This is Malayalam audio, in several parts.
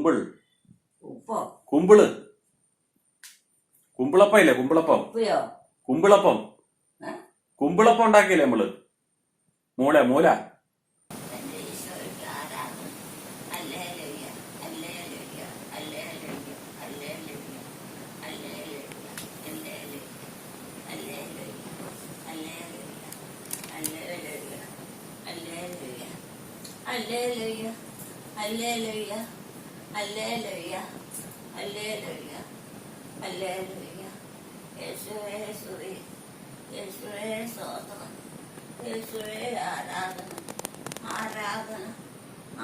കുമ്പിൾ. കുമ്പിൾ. കുമ്പിളപ്പം. ഇല്ലേ കുമ്പിളപ്പം. കുമ്പിളപ്പം? കുമ്പിളപ്പം ഉണ്ടാക്കിയില്ലേ നമ്മൾ? മൂല മൂല. Hallelujah. ഈശോയ്ക്ക് Alleluia. Alleluia. Alleluia. യേശുവേ സുവി യേശുവേ സ്തോത്രം യേശുവേ ആരാധന ആരാധന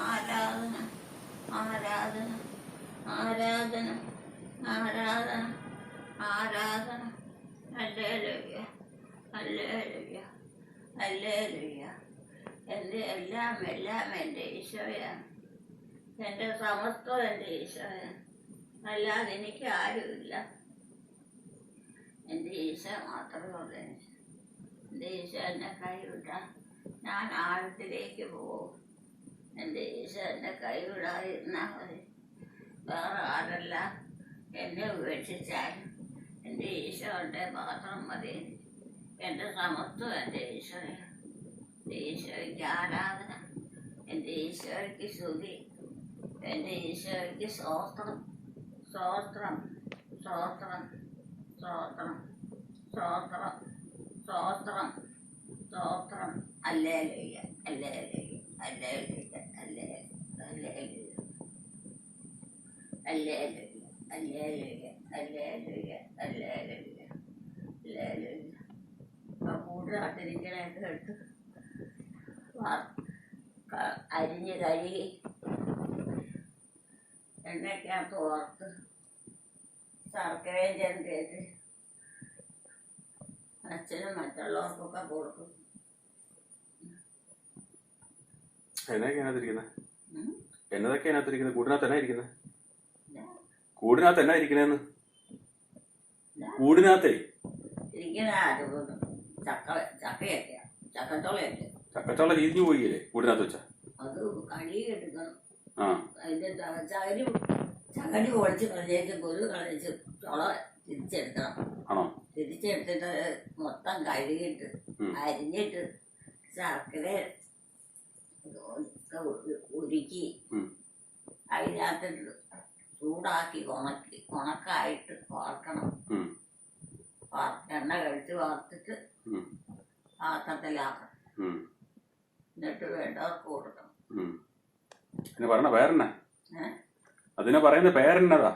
ആരാധന ആരാധന ആരാധന ആരാധന ആരാധന അല്ലേലുയ്യ അല്ലേലുയ്യ അല്ലേലുയ്യ എൻ്റെ എല്ലാം എല്ലാം എൻ്റെ ഈശോയാണ് എന്റെ സമസ്തം എന്റെ ഈശോയാണ് അല്ലാതെ എനിക്ക് ആരുമില്ല. എന്റെ ഈശോ മാത്രമേ ഉള്ളൂ. എന്റെ എന്റെ ഈശോ എന്നെ കൈവിട്ട ഞാൻ ആഴത്തിലേക്ക് പോകും. എന്റെ ഈശോ എന്നെ കൈവിടാതിരുന്നാൽ മതി. വേറെ ആരല്ല എന്നെ ഉപേക്ഷിച്ചാലും എന്റെ ഈശോ ഉണ്ട് മാത്രം മതി. എന്റെ എന്റെ സമത്വം എന്റെ ഈശോയാണ്. എന്റെ ഈശോയ്ക്ക് ആരാധന എന്റെ ഈശോയ്ക്ക് സ്തുതി. എന്റെ ഈശോയ്ക്ക് സ്തോത്രം സ്തോത്രം സ്തോത്രം സ്തോത്രം സ്തോത്രം സ്തോത്രം സ്തോത്രം. അല്ലേ ലയ്യ അല്ലേ ലയ്യ അല്ലേ ലയ്യ അല്ലേ അല്ലേ ലയ്യ അല്ലേ ലയ്യ അല്ലേ ലയ്യ അല്ലേ ലയ്യ അല്ലേ ലയ്യ അല്ലേ ലയ്യ കൂടുതലായിട്ടിരിക്കണേ കേട്ട് അരിഞ്ഞ് കഴുകി എണ്ണയ്ക്കകത്ത് ഓർത്ത് ശർക്കരയും ചെറുതേറ്റ് അച്ഛനും മറ്റുള്ളവർക്കൊക്കെ കൊടുക്കും. എന്നതൊക്കെ അതിനകത്തിരിക്കുന്നത് കൂടിനകത്ത് എന്നാ ഇരിക്കുന്നത് കൂടിനകത്ത് എന്നാ ഇരിക്കണേന്ന്. കൂടിനകത്തേ? ഇരിക്കുന്ന ആരും ചക്ക ചക്കയൊക്കെയാ. ചക്കച്ചോളയൊക്കെ. ചക്കച്ചോള രീതിഞ്ഞു പോയില്ലേ? കൂടിനകത്ത് വെച്ച അത് കഴുകി എടുക്കണം ആ അതിന്റെ ച- ചകരി ചകരി പൊളിച്ച് കളഞ്ഞേച്ച് കുരു കളഞ്ഞ് ചുള തിരിച്ചെടുക്കണം ആണോ തിരിച്ചെടുത്തിട്ട് മൊത്തം കഴുകിയിട്ട് അരിഞ്ഞിട്ട് ശർക്കര ഉരുക്കി അതിനകത്ത് ചൂടാക്കി ഉണക്കി ഉണക്കായിട്ട് വറക്കണം എണ്ണ കഴിച്ച് വറുത്തിട്ട്. പാത്രത്തിലാക്കണം. എന്നിട്ട് വേണ്ടവർക്ക് കൊടുക്കണം ഉം. പറഞ്ഞ പേരെന്നാ? അതിനെ പറയുന്ന പേരെന്നതാ?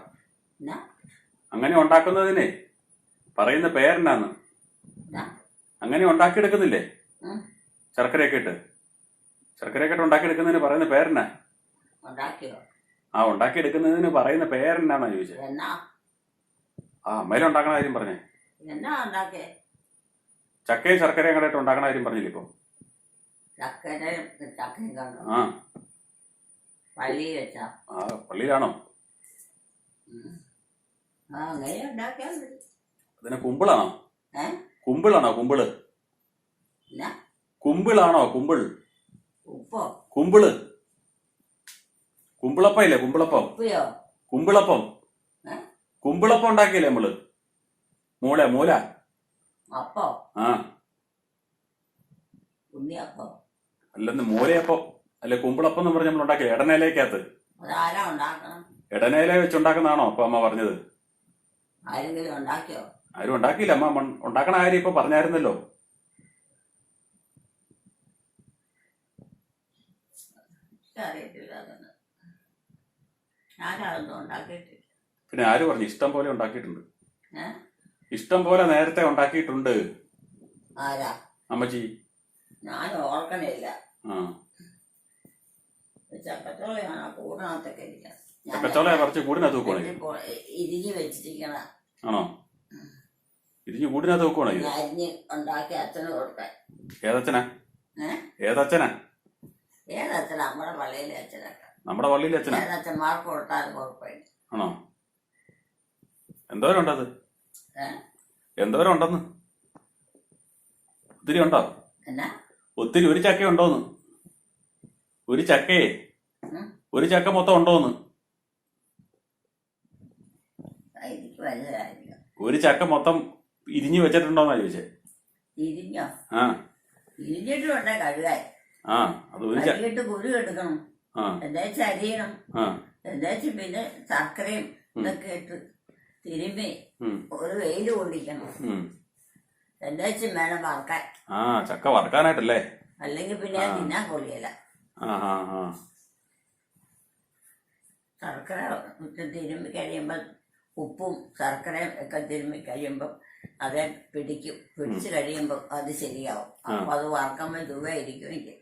അങ്ങനെ ഉണ്ടാക്കുന്നതിനെ പറയുന്ന പേരെന്നാന്ന്. അങ്ങനെ ഉണ്ടാക്കിയെടുക്കുന്നില്ലേ. ശർക്കരയൊക്കെ ഇട്ട്. ശർക്കരയൊക്കെ ഇട്ട് ഉണ്ടാക്കിയെടുക്കുന്നതിന് പറയുന്ന പേരെന്നാ? ആ ഉണ്ടാക്കിയെടുക്കുന്നതിന് പറയുന്ന പേരെന്നാന്നാ ചോദിച്ചത് ആ അമ്മയിലും ഉണ്ടാക്കണ കാര്യം പറഞ്ഞേ. ചക്കയും ശർക്കരയും കൂടെ ഉണ്ടാക്കണ കാര്യം പറഞ്ഞില്ലേ ഇപ്പൊ? ആ. പള്ളി വെച്ചാ ആ പള്ളിയിലാണോ. ആ അങ്ങനെ ഉണ്ടാക്കിയാൽ മതി അതിനെ കുമ്പിളാണോ? ഏ? കുമ്പിളാണോ കുമ്പിൾ? എന്നാ? കുമ്പിളാണോ കുമ്പിൾ? ഉപ്പോ? കുമ്പിൾ. കുമ്പിളപ്പം ഇല്ലേ കുമ്പിളപ്പം? ഉപ്പയോ? കുമ്പിളപ്പം. ഏ? കുമ്പിളപ്പം ഉണ്ടാക്കിയില്ലേ നമ്മൾ? മൂല മൂല. അപ്പോ? ആ. ഉണ്ണിയപ്പോ? അല്ലെന്ന് മൂലയപ്പം. അല്ലെ കുമ്പിളപ്പം എന്ന് പറഞ്ഞ് നമ്മൾ ഉണ്ടാക്കിയ ഇടനയിലേക്കകത്ത് അതാരാ ഉണ്ടാക്കണം? ഇടനയില വെച്ചുണ്ടാക്കുന്നതാണോ അപ്പൊ അമ്മ പറഞ്ഞത്? ആരെങ്കിലും ഉണ്ടാക്കിയോ? ആരും ഉണ്ടാക്കിയില്ല. അമ്മ മൺ- ഉണ്ടാക്കണ കാര്യം ഇപ്പൊ പറഞ്ഞായിരുന്നല്ലോ. അറിയത്തില്ല അതൊന്നും. ഞാനതൊന്നും ഉണ്ടാക്കിയിട്ടില്ല. പിന്നെ ആര് പറഞ്ഞു? ഇഷ്ടം പോലെ ഉണ്ടാക്കിയിട്ടുണ്ട്. ഏ? ഇഷ്ടം പോലെ നേരത്തെ ഉണ്ടാക്കിയിട്ടുണ്ട്. ആരാ? അമ്മച്ചി. ഞാൻ ഓർക്കണില്ല. ആ. ചക്കച്ചോളയാണ് കൂടിനകത്തൊക്കെ ഇരിക്കുന്നത് ഞാൻ ചക്കച്ചോള കുറച്ച് കൂടിനകത്ത് വെക്കുവാണേ ഇതിപ്പോ ഇരിഞ്ഞ് വെച്ചിരിക്കണ. ആണോ? ഇരിഞ്ഞ് കൂടിനകത്ത് വെക്കുവാണോ ഇത് അരിഞ്ഞ് ഉണ്ടാക്കി അച്ഛന് കൊടുക്കാൻ. ഏതച്ഛനാ? ഏതച്ഛനാ? ഏതച്ഛൻ നമ്മുടെ പള്ളിയിലെ അച്ഛനൊക്കെ. നമ്മുടെ പള്ളിയിലെ അച്ഛനാ? ഏതച്ഛന്മാർക്ക് കൊടുത്താലും കുഴപ്പമില്ല. ആണോ? എന്തോരം ഉണ്ടത്? എന്തോരം ഉണ്ടെന്ന്? ഒത്തിരി ഉണ്ടോ? ഒത്തിരി ഒരു ചക്ക ഉണ്ടോന്ന് ഒരു ചക്കയെ. ഒരു ചക്ക മൊത്തം ഉണ്ടോന്ന്? ഒരു ചക്ക മൊത്തം ഇരിഞ്ഞു വെച്ചിട്ടുണ്ടോന്നാ ചോദിച്ചേ. ഇരിഞ്ഞോ? ആ. ഇരിഞ്ഞിട്ട് വേണ്ടേ കഴുകാൻ. ആ അത് ഒരു കഴുകിയിട്ട് കുരു എടുക്കണം. ആ. എന്താച്ചാൽ അരിയണം. ആ. എന്താച്ചാൽ പിന്നെ ശർക്കരയും ഇതൊക്കെ ഇട്ട് തിരുമ്പി ഒരു വെയിൽ കൊണ്ടിക്കണം ഉം. എന്താച്ചും വേണം വറക്കാൻ. ആ ചക്ക വറക്കാനായിട്ടല്ലേ? അല്ലെങ്കിൽ പിന്നെ തിന്നാൻ കൊള്ളിയല്ല ആ ആ ആ. ശർക്കര തിരുമ്പി തിരുമ്മി കഴിയുമ്പോൾ ഉപ്പും ശർക്കരയും ഒക്കെ തിരുമ്മി കഴിയുമ്പോൾ അത് പിടിക്കും. പിടിച്ചു കഴിയുമ്പോൾ അത് ശരിയാവും. അപ്പൊ അത് വറക്കുമ്പോൾ രൂപയായിരിക്കും എനിക്ക്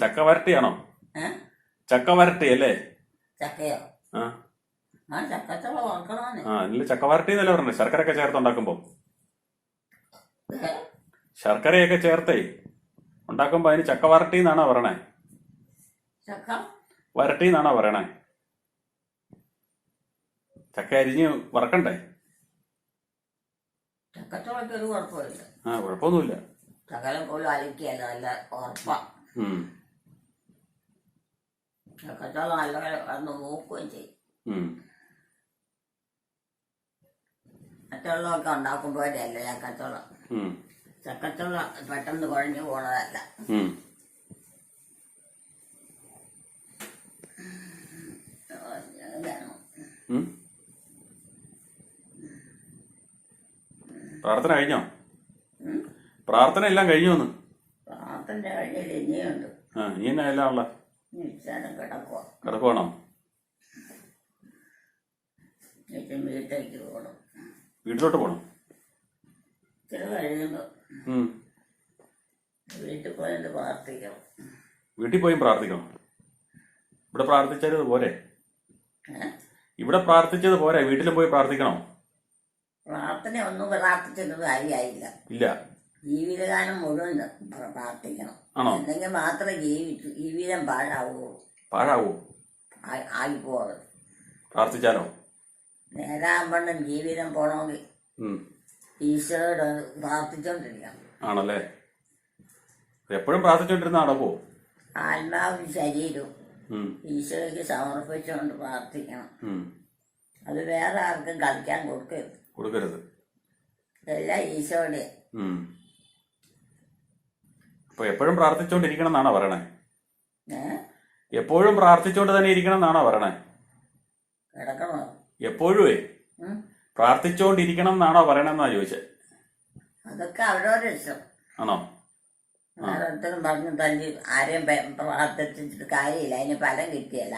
ചക്ക വരട്ടിയാണോ? ഏഹ് ചക്ക വരട്ടി അല്ലേ ചക്കയോ? ആ. ആ ചക്കച്ചുള വറക്കണമെന്ന് ചക്ക വരട്ടി എന്നല്ലേ ശർക്കരയൊക്കെ ചേർത്തുണ്ടാക്കുമ്പോ? ശർക്കരയൊക്കെ ചേർത്തേ. ഉണ്ടാക്കുമ്പോ അതിന് ചക്ക വരട്ടി എന്നാണോ പറയണേ? ചക്ക? വരട്ടി എന്നാണോ പറയണേ? ചക്ക അരിഞ്ഞ് വറക്കണ്ടേ? ചക്കച്ചുളയ്ക്ക് ഒരു കുഴപ്പമില്ല. ആ കുഴപ്പമൊന്നുമില്ല. ശകലം പോലും അലക്കിയല്ല നല്ല ഉറപ്പാ. ഉം, ചക്കച്ചുള നല്ല വന്ന് നോക്കുകയും ചെയ്യും. ഉം. മറ്റുള്ളതൊക്കെ ഉം, പെട്ടെന്ന് കുഴഞ്ഞു പോണതല്ല. ഉം. ഉം. പ്രാർത്ഥന കഴിഞ്ഞോ? പ്രാർത്ഥന എല്ലാം കഴിഞ്ഞു എന്ന് പ്രാർത്ഥന ഇനിയുണ്ട്. ആ നീ എന്നാ എല്ലാം ഉള്ള? നിശ്ചാരം കിടക്കുക കിടക്കുവാണോ? വീട്ടിലേക്ക് പോകണം വീട്ടിലോട്ട് പോകണം കഴിയുമ്പോൾ. വീട്ടിൽ പോയി പ്രാർത്ഥിക്കണം. വീട്ടിൽ പോയി പ്രാർത്ഥിക്കണം. ഇവിടെ പ്രാർത്ഥിച്ചത് പോരെ? ഇവിടെ പ്രാർത്ഥിച്ചത് പോരെ? വീട്ടിലും പോയി പ്രാർത്ഥിക്കണോ? പ്രാർത്ഥന ഒന്നും പ്രാർത്ഥിച്ചിട്ട് കാര്യമായില്ല ഇല്ല. ജീവിതകാലം മുഴുവൻ പ്രാർത്ഥിക്കണം. ആണോ? മാത്രം മാത്രമേ ജീവിച്ചു ജീവിതം പാഴാവുള്ളൂ. പാഴാവോ? ആയിപ്പോകരുത് പ്രാർത്ഥിച്ചാലോ? പണ്ടും ജീവിതം പോണമെങ്കിൽ. ഈശോയോട് പ്രാർത്ഥിച്ചോണ്ടിരിക്കണം ആണല്ലേ? എപ്പോഴും പ്രാർത്ഥിച്ചോണ്ടിരുന്ന പോ? ആത്മാവും ശരീരവും. ഈശോയ്ക്ക് സമർപ്പിച്ചുകൊണ്ട് പ്രാർത്ഥിക്കണം. അത് വേറെ ആർക്കും കളിക്കാൻ കൊടുക്കരുത്. കൊടുക്കരുത്. എല്ലാം ഈശോയുടെ. ഉം. അപ്പൊ എപ്പോഴും പ്രാർത്ഥിച്ചോണ്ടിരിക്കണം എന്നാണോ പറയണേ എപ്പോഴും പ്രാർത്ഥിച്ചോണ്ട് തന്നെ ഇരിക്കണം എന്നാണോ പറയണേ ഉം? പ്രാർത്ഥിച്ചോണ്ടിരിക്കണം എന്നാണോ പറയണെന്നാ ചോദിച്ചേ. അതൊക്കെ അവരവരുടെ ഇഷ്ടം. ആണോ? ഓരോരുത്തരും പറഞ്ഞു തല്ലി ആരെയും പ്രാർത്ഥിച്ചിട്ട് കാര്യമില്ല. അതിന് ഫലം കിട്ടിയല്ല.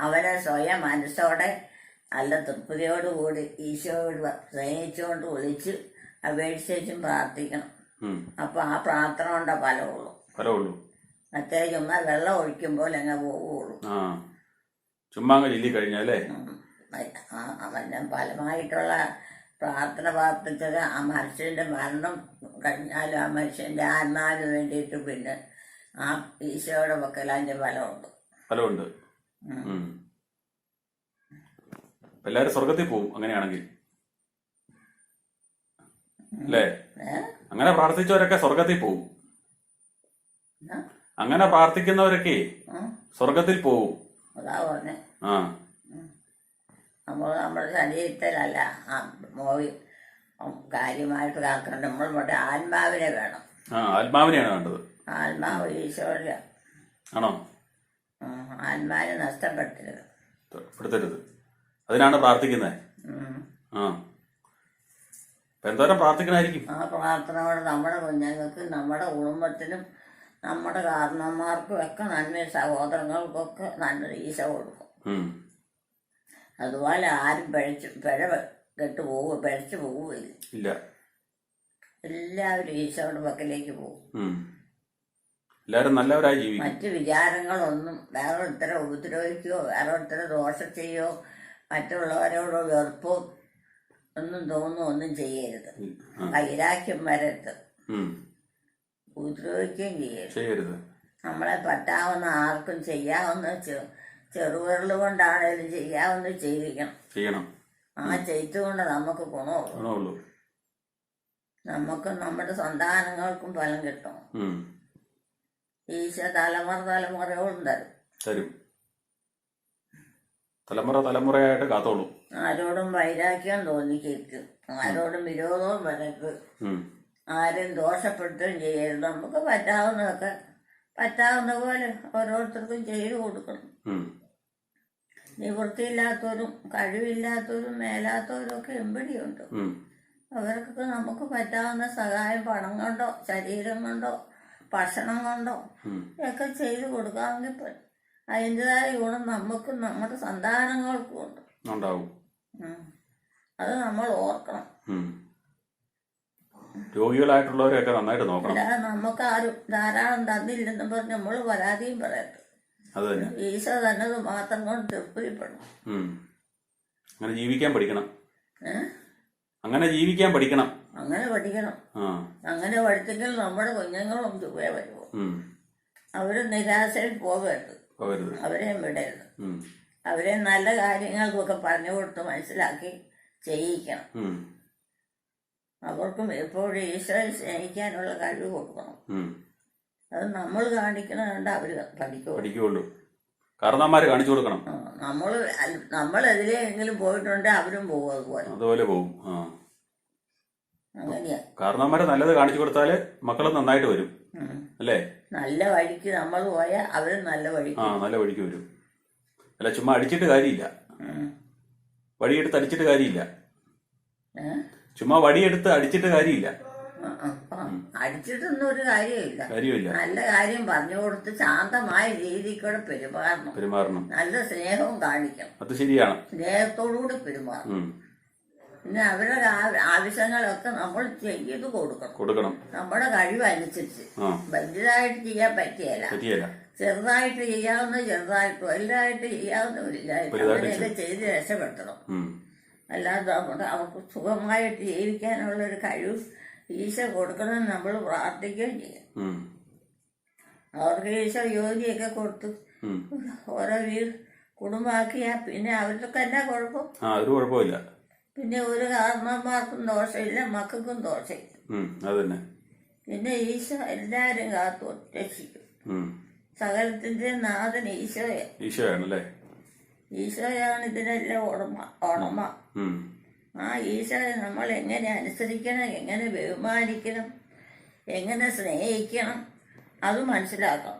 അവനെ സ്വയം മനസ്സോടെ നല്ല തൃപ്തിയോടുകൂടി ഈശോയോട് സ്നേഹിച്ചുകൊണ്ട് വിളിച്ച് അപേക്ഷിച്ചും പ്രാർത്ഥിക്കണം. അപ്പൊ ആ പ്രാർത്ഥന കൊണ്ട ഫലമുള്ളൂ. ഫലമുള്ളൂ. മറ്റേ ചുമ്മാ വെള്ളം ഒഴിക്കുമ്പോൾ അങ്ങനെ പോവുള്ളൂ. ആ. ചുമ്മാ ഇല്ലി ചൊല്ലി കഴിഞ്ഞാലേ ഉം. ആ അവന്റെ ഫലമായിട്ടുള്ള പ്രാർത്ഥന പ്രാർത്ഥിച്ചത് ആ മനുഷ്യന്റെ മരണം കഴിഞ്ഞാലും ആ മനുഷ്യന്റെ ആത്മാവിന് വേണ്ടിയിട്ട് പിന്നെ ആ ഈശോയുടെ പക്കൽ അതിന്റെ ഫലമുണ്ട്. ഫലമുണ്ട് എല്ലാരും സ്വർഗത്തിൽ പോവും അങ്ങനെയാണെങ്കിൽ. അല്ലേ? അങ്ങനെ പ്രാർത്ഥിച്ചവരൊക്കെ സ്വർഗത്തിൽ പോവും? അങ്ങനെ പ്രാർത്ഥിക്കുന്നവരൊക്കെ. സ്വർഗത്തിൽ പോവും. ആ. നമ്മൾ നമ്മുടെ ശരീരത്തിലല്ല കാര്യമായിട്ട് കാക്കണം നമ്മൾ ഇവിടെ ആത്മാവിനെ വേണം. ആ ആത്മാവിനെയാണ് വേണ്ടത്. ആത്മാവ് ഈശോയുടെ ആണോ? ആത്മാവിനെ നഷ്ടപ്പെടുത്തരുത്. പെടുത്തരുത്. അതിനാണ് പ്രാർത്ഥിക്കുന്നത് ആ. എന്തോരം പ്രാർത്ഥിക്കണായിരിക്കും. ആ പ്രാർത്ഥനയോടെ നമ്മുടെ കുഞ്ഞുങ്ങൾക്ക് നമ്മുടെ കുടുംബത്തിനും നമ്മുടെ കാരണന്മാർക്കും ഒക്കെ നന്മ സഹോദരങ്ങൾക്കൊക്കെ നല്ലൊരു ഈശോ കൊടുക്കും. അതുപോലെ ആരും പിഴച്ച് പിഴ കെട്ട് പോവുക പിഴച്ചു പോകുകയില്ല ഇല്ല. എല്ലാവരും ഈശോയുടെ പക്കലേക്ക് പോകും. എല്ലാവരും നല്ലവരായി ജീവിക്കും. മറ്റ് വിചാരങ്ങളൊന്നും വേറെ ഒരുത്തരെ ഉപദ്രവിക്കുകയോ വേറെ ഒരുത്തരെ ദോഷം ചെയ്യോ മറ്റുള്ളവരോട് വെറുപ്പോ ഒന്നും തോന്നും ഒന്നും ചെയ്യരുത്. വൈരാഗ്യം വരരുത്. ഉപദ്രവിക്കുകയും ചെയ്യരുത്. നമ്മളെ പറ്റാവുന്ന ആർക്കും ചെയ്യാവുന്ന ചെറുവിരൽ കൊണ്ടാണേലും ചെയ്യാവുന്ന ചെയ്യിക്കണം ചെയ്യണം. ആ ചെയ്തുകൊണ്ട് നമുക്ക് ഗുണമുള്ളൂ. നമുക്കും നമ്മുടെ സന്താനങ്ങൾക്കും ഫലം കിട്ടും ഈശ തലമുറ തലമുറയോടും തരും. തരും. തലമുറ തലമുറയായിട്ട് കാത്തോളൂ. ആരോടും വൈരാഗ്യം തോന്നിക്കും ആരോടും വിരോധവും വരരുത്. ഉം. ആരും ദോഷപ്പെടുത്തുകയും ചെയ്യരുത്. നമുക്ക് പറ്റാവുന്നതൊക്കെ പറ്റാവുന്ന പോലെ ഓരോരുത്തർക്കും ചെയ്തു കൊടുക്കണം. നിവൃത്തിയില്ലാത്തവരും കഴിവില്ലാത്തവരും മേലാത്തവരും ഒക്കെ എമ്പടിയുണ്ട്. അവർക്കൊക്കെ നമുക്ക് പറ്റാവുന്ന സഹായം പണം കൊണ്ടോ ശരീരം കൊണ്ടോ ഭക്ഷണം കൊണ്ടോ ഒക്കെ ചെയ്തു കൊടുക്കാമെങ്കിൽ അതിന്റെതായ ഗുണം നമുക്കും നമ്മുടെ സന്താനങ്ങൾക്കും ഉണ്ട്. ഉണ്ടാവും. അത് നമ്മൾ ഓർക്കണം. രോഗികളായിട്ടുള്ളവരെയൊക്കെ നന്നായിട്ട് നോക്കണം. നമുക്ക് ആരും ധാരാളം തന്നില്ലെന്നും പറഞ്ഞ് നമ്മൾ പരാതിയും പറയരുത്. ഈശോ തന്നത് മാത്രം കൊണ്ട് തൃപ്തിപ്പെടണം. അങ്ങനെ ജീവിക്കാൻ പഠിക്കണം. അങ്ങനെ ജീവിക്കാൻ പഠിക്കണം. അങ്ങനെ പഠിക്കണം. അങ്ങനെ പഠിച്ചെങ്കിൽ നമ്മുടെ കുഞ്ഞുങ്ങളും ചുവേ വരുമോ. അവർ നിരാശയിൽ പോകരുത്. അവരെയും വിടരുത്. അവരെ നല്ല കാര്യങ്ങൾക്കൊക്കെ പറഞ്ഞു കൊടുത്ത് മനസ്സിലാക്കി ചെയ്യിക്കണം. അവർക്കും എപ്പോഴും ഈശ്വരൻ സ്നേഹിക്കാനുള്ള കഴിവ് കൊടുക്കണം. അത് നമ്മൾ കാണിക്കണതുകൊണ്ട് അവർ അവർ പഠിക്കുള്ളൂ. പഠിക്കുള്ളൂ. കാരണന്മാര് കാണിച്ചു കൊടുക്കണം. നമ്മൾ നമ്മൾ എതിരെയെങ്കിലും പോയിട്ടുണ്ടെങ്കിൽ അവരും പോകും അതുപോലെ. അതുപോലെ പോകും. കാരണന്മാരെ നല്ലത് കാണിച്ചു കൊടുത്താൽ മക്കളും നന്നായിട്ട് വരും. അല്ലേ? നല്ല വഴിക്ക് നമ്മൾ പോയാൽ അവരും നല്ല വഴിക്ക് ആ നല്ല വഴിക്ക് വരും. അല്ല ചുമ്മാ അടിച്ചിട്ട് കാര്യമില്ല. വഴിയെടുത്ത് അടിച്ചിട്ട് കാര്യമില്ല? ചുമ്മാ വടിയെടുത്ത് അടിച്ചിട്ട് കാര്യമില്ല. അടിച്ചിട്ടൊന്നും ഒരു കാര്യമില്ല കാര്യമില്ല നല്ല കാര്യം പറഞ്ഞു കൊടുത്ത് ശാന്തമായ രീതിയിൽ കൂടെ പെരുമാറണം. പെരുമാറണം. നല്ല സ്നേഹവും കാണിക്കണം. അത് ശരിയാണ്. സ്നേഹത്തോടുകൂടി പെരുമാറണം. പിന്നെ അവരുടെ ആവശ്യങ്ങളൊക്കെ നമ്മൾ ചെയ്ത് കൊടുക്കണം. കൊടുക്കണം. നമ്മുടെ കഴിവനുസരിച്ച് അനുസരിച്ച്. വലുതായിട്ട് ചെയ്യാൻ പറ്റിയല്ല ചെറുതായിട്ട് ചെയ്യാവുന്ന ചെറുതായിട്ട് വലുതായിട്ട് വലുതായിട്ട് അങ്ങനെയൊക്കെ ചെയ്ത്. രക്ഷപ്പെടുത്തണം. അല്ലാതെ നമ്മുടെ അവർക്ക് സുഖമായിട്ട് ജീവിക്കാനുള്ള ഒരു കഴിവ് ഈശോ കൊടുക്കണമെന്ന് നമ്മൾ പ്രാർത്ഥിക്കുകയും ചെയ്യാം. അവർക്ക് ഈശോ ജോലിയൊക്കെ കൊടുത്ത്. ഓരോ വീട് കുടുംബമാക്കിയാ പിന്നെ അവർക്ക് തന്നെ കുഴപ്പം. ആ ഒരു കുഴപ്പമില്ല പിന്നെ ഒരു ആത്മാർക്കും ദോഷമില്ല മക്കൾക്കും ദോഷമില്ല. അതന്നെ. അത് തന്നെ പിന്നെ ഈശോ എല്ലാരും കാത്തു രക്ഷിക്കും. സകലത്തിന്റെ നാഥൻ ഈശോയാണ് ഈശോയാണല്ലേ? ഈശോയാണ് ഇതിനെല്ലാം ഉടമ ഉടമ ആ ഈശോയെ നമ്മൾ എങ്ങനെ അനുസരിക്കണം എങ്ങനെ ബഹുമാനിക്കണം എങ്ങനെ സ്നേഹിക്കണം അത് മനസ്സിലാക്കണം.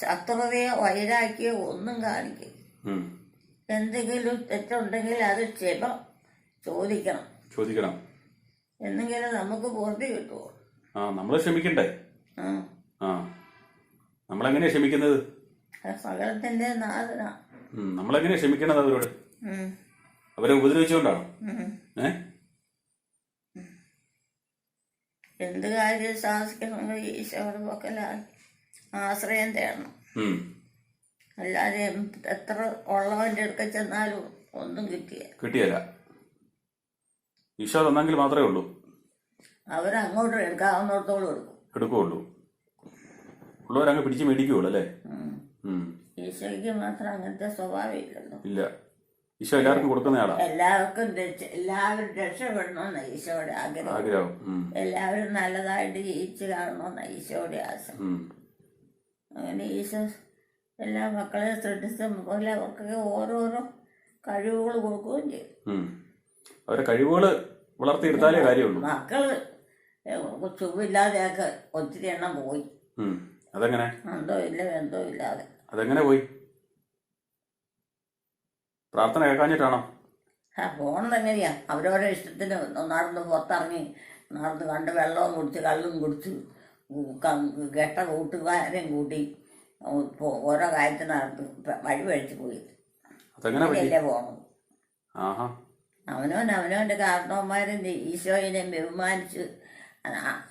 ശത്രുതയോ വൈരാക്കിയോ ഒന്നും കാണിക്കും. എന്തെങ്കിലും തെറ്റുണ്ടെങ്കിൽ അത് ക്ഷമ ചോദിക്കണം. ചോദിക്കണം. എന്നെങ്കിലും നമുക്ക് പൂർത്തി കിട്ടുമോ ആ നമ്മൾ ക്ഷമിക്കണ്ടേ? ആ. നമ്മളെങ്ങനെയാ ക്ഷമിക്കുന്നത്? സകലത്തിന്റെ നാഥന. നമ്മളെങ്ങനെയാ ക്ഷമിക്കണത് അവരോട്? അവരെ ഉപദ്രവിച്ചുകൊണ്ടാണോ? ഏ? എന്ത് കാര്യം സാധിക്കണമെങ്കിൽ ഈശോയുടെ പക്കലാണ് ആശ്രയം തേടണം. അല്ലാതെ എത്ര ഉള്ളവന്റെ അടുക്ക ചെന്നാലും ഒന്നും കിട്ടിയ കിട്ടിയല്ല. ഈശോ തന്നെങ്കിൽ മാത്രമേ ഉള്ളൂ. അവരങ്ങോട്ട് എടുക്കാവുന്നിടത്തോളം എടുക്കും. എടുക്കുള്ളൂ ഉള്ളവരങ്ങ് പിടിച്ച് മേടിക്കുള്ളൂ അല്ലേ. ഈശോയ്ക്ക് മാത്രം അങ്ങനത്തെ സ്വഭാവം ഇല്ലല്ലോ. ഇല്ല. ഈശോ എല്ലാവർക്കും കൊടുക്കുന്നയാളാ എല്ലാവർക്കും എല്ലാവരും രക്ഷപ്പെടണമെന്ന ഈശോയുടെ ആഗ്രഹം. എല്ലാവരും നല്ലതായിട്ട് ജയിച്ചു കാണണമെന്ന ഈശോയുടെ ആശ. അങ്ങനെ ഈശോ എല്ലാ മക്കളെ ശ്രദ്ധിച്ച പോലെ അവർക്കൊക്കെ ഓരോരോ കഴിവുകൾ കൊടുക്കുകയും ചെയ്യും. അവരെ കഴിവുകൾ വളർത്തിയെടുത്താലേ കാര്യമുള്ളൂ. മക്കൾ ചുവില്ലാതെയൊക്കെ ഒത്തിരി എണ്ണം പോയി. അതെങ്ങനെ? എന്തോ ഇല്ല എന്തോ ഇല്ലാതെ. അതെങ്ങനെ പോയി? പ്രാർത്ഥന കേൾക്കാഞ്ഞിട്ടാണോ? ആ പോണത് എങ്ങനെയാ? അവരവരുടെ ഇഷ്ടത്തിന് നടന്ന് പുറത്തിറങ്ങി നടന്ന് കണ്ട് വെള്ളവും കുടിച്ച് കള്ളും കുടിച്ച് കെട്ട കൂട്ടുകാരെയും കൂട്ടി. ഓരോ കാര്യത്തിന് നടത്ത് വഴി വഴിച്ചു പോയി. അങ്ങനെയല്ലേ ആഹാ. അവനവൻ അവനവന്റെ കാരണവന്മാരും ഈശോയിനെ ബഹുമാനിച്ച്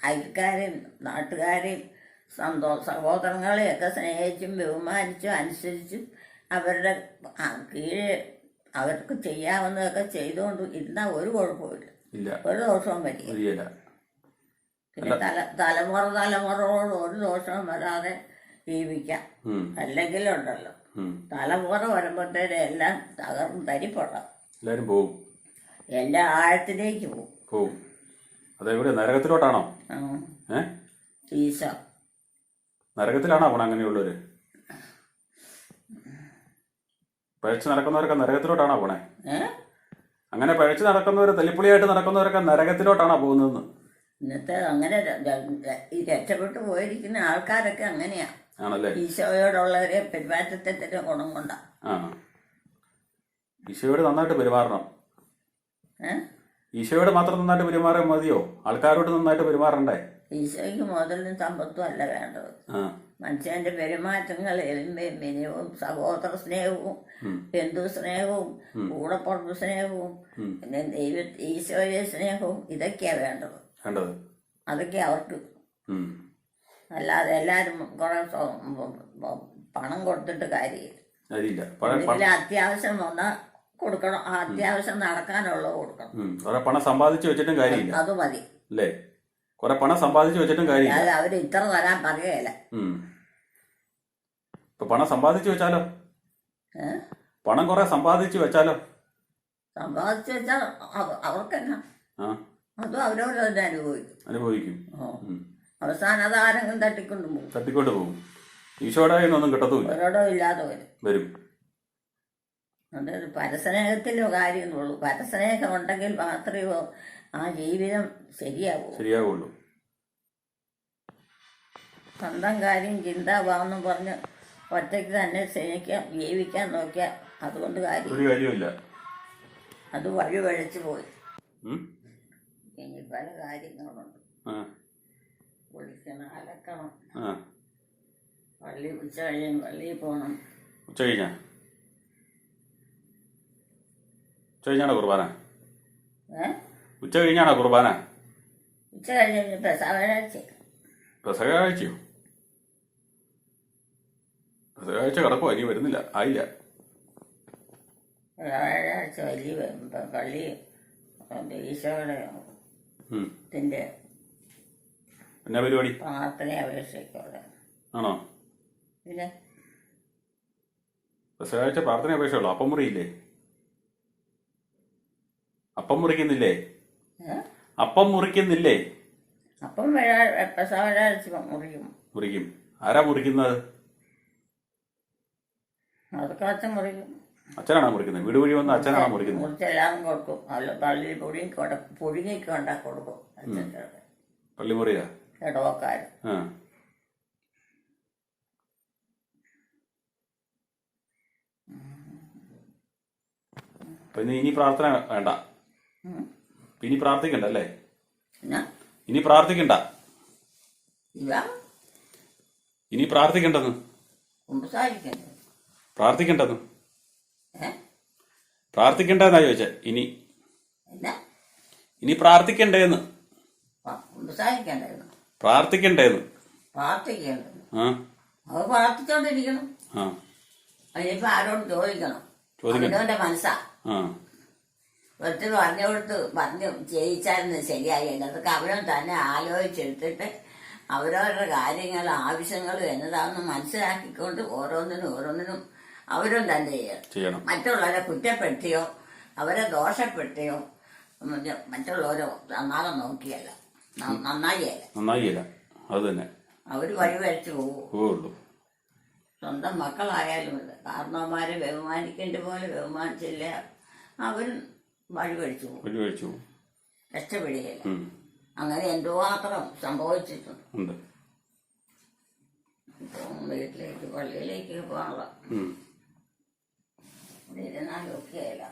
അയൽക്കാരെയും നാട്ടുകാരെയും സന്തോ സഹോദരങ്ങളെയൊക്കെ സ്നേഹിച്ചും ബഹുമാനിച്ചും അനുസരിച്ചും അവരുടെ കീഴെ അവർക്ക് ചെയ്യാവുന്നതൊക്കെ ചെയ്തുകൊണ്ട് ഇരുന്നാൽ ഒരു കുഴപ്പമില്ല ഒരു ദോഷവും വരില്ല. പിന്നെ തല തലമുറ തലമുറയോട് ഒരു ദോഷവും വരാതെ ജീവിക്കാം. അല്ലെങ്കിലുണ്ടല്ലോ. തലമുറ വരുമ്പോഴത്തേനും എല്ലാം തകർന്ന് തരിപ്പെടാം എല്ലാരും പോവും. എല്ലാ ആഴത്തിലേക്ക് പോകും പോവും. അതെവിടെ നരകത്തിലോട്ടാണോ? ഈശോ. നരകത്തിലാണോ പോണ അങ്ങനെയുള്ളവര്? പഴച്ച് നടക്കുന്നവരൊക്കെ നരകത്തിലോട്ടാണോ പോണേ? അങ്ങനെ പഴച്ച് നടക്കുന്നവർ തല്ലിപ്പുളിയായിട്ട് നടക്കുന്നവരൊക്കെ നരകത്തിലോട്ടാണോ പോകുന്നതെന്ന്? ഇന്നത്തെ അങ്ങനെ രക്ഷപ്പെട്ടു പോയിരിക്കുന്ന ആൾക്കാരൊക്കെ അങ്ങനെയാ. ആണല്ലേ? ഈശോയോടുള്ളവരെ പെരുമാറ്റത്തിന്റെ ഗുണം കൊണ്ടാ. ആ ഈശോയോട് നന്നായിട്ട് പെരുമാറണം. ഈശോയോട് മാത്രം നന്നായിട്ട് പെരുമാറാൻ മതിയോ? ആൾക്കാരോട് നന്നായിട്ട് പെരുമാറണ്ടേ? ഈശോയ്ക്ക് മുതലും സമ്പത്തും അല്ല വേണ്ടത്. മനുഷ്യന്റെ പെരുമാറ്റങ്ങൾ എളിമയും വിനയവും സഹോദര സ്നേഹവും ബന്ധു സ്നേഹവും കൂടപ്പുറപ്പ് സ്നേഹവും പിന്നെ ദൈവ ഈശോയെ സ്നേഹവും ഇതൊക്കെയാ വേണ്ടത്. വേണ്ടത്. അതൊക്കെ അവർക്ക്. അല്ലാതെ എല്ലാവരും കുറെ പണം കൊടുത്തിട്ട് കാര്യമില്ല. അത്യാവശ്യം വന്ന കൊടുക്കണം. ആ അത്യാവശ്യം നടക്കാനുള്ളത് കൊടുക്കണം. കുറെ പണം സമ്പാദിച്ചു വെച്ചിട്ടും കാര്യമില്ല. അത് മതി. അല്ലേ? കുറെ പണം സമ്പാദിച്ചു വെച്ചിട്ടും കാര്യമില്ല. അല്ലാതെ അവർ ഇത്ര തരാൻ പറയുകയില്ല. ഇപ്പൊ പണം സമ്പാദിച്ചു വെച്ചാലോ? പണം കുറെ സമ്പാദിച്ചു വെച്ചാലോ? സമ്പാദിച്ചു വെച്ചാൽ അവർക്കെന്നാ? അതും അവരോട് തന്നെ അനുഭവിക്കും. അനുഭവിക്കും. അവസാനം അത് ആരെങ്കിലും തട്ടിക്കൊണ്ട് പോകും. തട്ടിക്കൊണ്ട് പോകും. ഈശോയുടെ കയ്യിൽ കിട്ടത്തുമില്ല. അവരോടോ ഇല്ലാതെ വരും. വരും. അതൊരു പരസ്നേഹത്തിലും കാര്യമുള്ളൂ പരസ്നേഹം ഉണ്ടെങ്കിൽ മാത്രമേ ആ ജീവിതം ശരിയാവൂ. ശരിയാവുള്ളൂ. സ്വന്തം കാര്യം ചിന്താഭാവെന്ന് പറഞ്ഞ് ഒറ്റയ്ക്ക് തന്നെ സ്നേഹിക്കാൻ ജീവിക്കാൻ നോക്കിയാൽ അതുകൊണ്ട് കാര്യമില്ല അത് വഴി വഴിച്ചു പോയി? ഇനി പല കാര്യങ്ങളുണ്ട്. കുളിക്കണം അലക്കണം. ആ. പള്ളി ഉച്ച കഴിയും പള്ളിയിൽ പോകണം ഉച്ച കഴിഞ്ഞാ ഉച്ച കഴിഞ്ഞാണോ കുർബാന? ഏ? ഉച്ച കഴിഞ്ഞാണോ കുർബാന? ഉച്ച കഴിഞ്ഞ് പെസാവഴാഴ്ച പെസകാഴ്ചയോ പെസകാഴ്ച കിടക്കുവാ ഇനി വരുന്നില്ല. ആയില്ല. വ്യാഴാഴ്ച വലിയ പള്ളി ഈശോയുടെ ഉം. ഇതിന്റെ എന്നാ പരിപാടി? പ്രാർത്ഥന അപേക്ഷയ്ക്കുള്ള ആണോ? പിന്നെ? പെസകാഴ്ച പ്രാർത്ഥന അപേക്ഷയുള്ളൂ അപ്പം മുറിയില്ലേ? അപ്പം മുറിക്കുന്നില്ലേ? അപ്പം മുറിക്കുന്നില്ലേ? അപ്പം പെസാവഴാഴ്ച മുറിയും. മുറിക്കും. ആരാ മുറിക്കുന്നത്? അതൊക്കെ അച്ഛൻ മുറിക്കും. അച്ഛനാണോ മുറിക്കുന്നത്? വീട് വഴി വന്ന അച്ഛനാണോ മുറിക്കുന്നത്? മുറിച്ചെല്ലാം കൊടുക്കും. പള്ളിയിൽ പൊടിയും കൊട പുഴുങ്ങിക്ക് ഉണ്ടാക്കി കൊടുക്കും. പള്ളി പള്ളിമുറിയാ ഇടവക്കാർ അപ്പൊ ഇനി പ്രാർത്ഥന വേണ്ട. ഇനി പ്രാർത്ഥിക്കണ്ട അല്ലേ? പിന്നെ? ഇനി പ്രാർത്ഥിക്കണ്ട. ഇനി പ്രാർത്ഥിക്കണ്ടെന്ന് പ്രാർത്ഥിക്കണ്ടെന്ന് പ്രാർത്ഥിക്കണ്ടെന്നാ ചോദിച്ച. ഇനി. ഇനി പ്രാർത്ഥിക്കണ്ടേന്ന്. കുമ്പസാരിക്കണ്ടായിരുന്നു പ്രാർത്ഥിക്കണ്ടേന്ന്. പ്രാർത്ഥിക്കേണ്ടത് ആ. അത് പ്രാർത്ഥിച്ചോണ്ടിരിക്കണം. ആ. അതിനിപ്പോ ആരോട് ചോദിക്കണം. ചോദിക്കണം. അവനവന്റെ മനസ്സാ. ആ. ഒത്തിരി പറഞ്ഞു കൊടുത്ത് പറഞ്ഞു ചെയ്യിച്ചായിരുന്നു ശരിയായില്ല അതൊക്കെ അവരവൻ തന്നെ ആലോചിച്ചെടുത്തിട്ട് അവരവരുടെ കാര്യങ്ങളും ആവശ്യങ്ങളും എന്നതാണെന്ന് മനസ്സിലാക്കിക്കൊണ്ട് ഓരോന്നിനും ഓരോന്നിനും അവരും തന്നെ ചെയ്യണം. മറ്റുള്ളവരെ കുറ്റപ്പെടുത്തിയോ അവരെ ദോഷപ്പെടുത്തിയോ മറ്റ് മറ്റുള്ളവരെ നന്നാകെ നോക്കിയല്ല. ന- നന്നായിയല്ല നന്നായില്ല അത് തന്നെ. അവർ വഴിവരച്ച് പോകും പോവുള്ളൂ. സ്വന്തം മക്കളായാലും ഇല്ല കാരണവന്മാരെ ബഹുമാനിക്കേണ്ട പോലെ ബഹുമാനിച്ചില്ല. അവരും വഴിവഴിച്ചു പോകും വഴി കഴിച്ചു രക്ഷപ്പെടുകയില്ല അങ്ങനെ അങ്ങനെ എന്തുമാത്രം സംഭവിച്ചിട്ടുണ്ട്. വീട്ടിലേക്ക് പള്ളിയിലേക്ക് പോകാനുള്ള. ഇരുന്നാലും ഒക്കെയല്ല.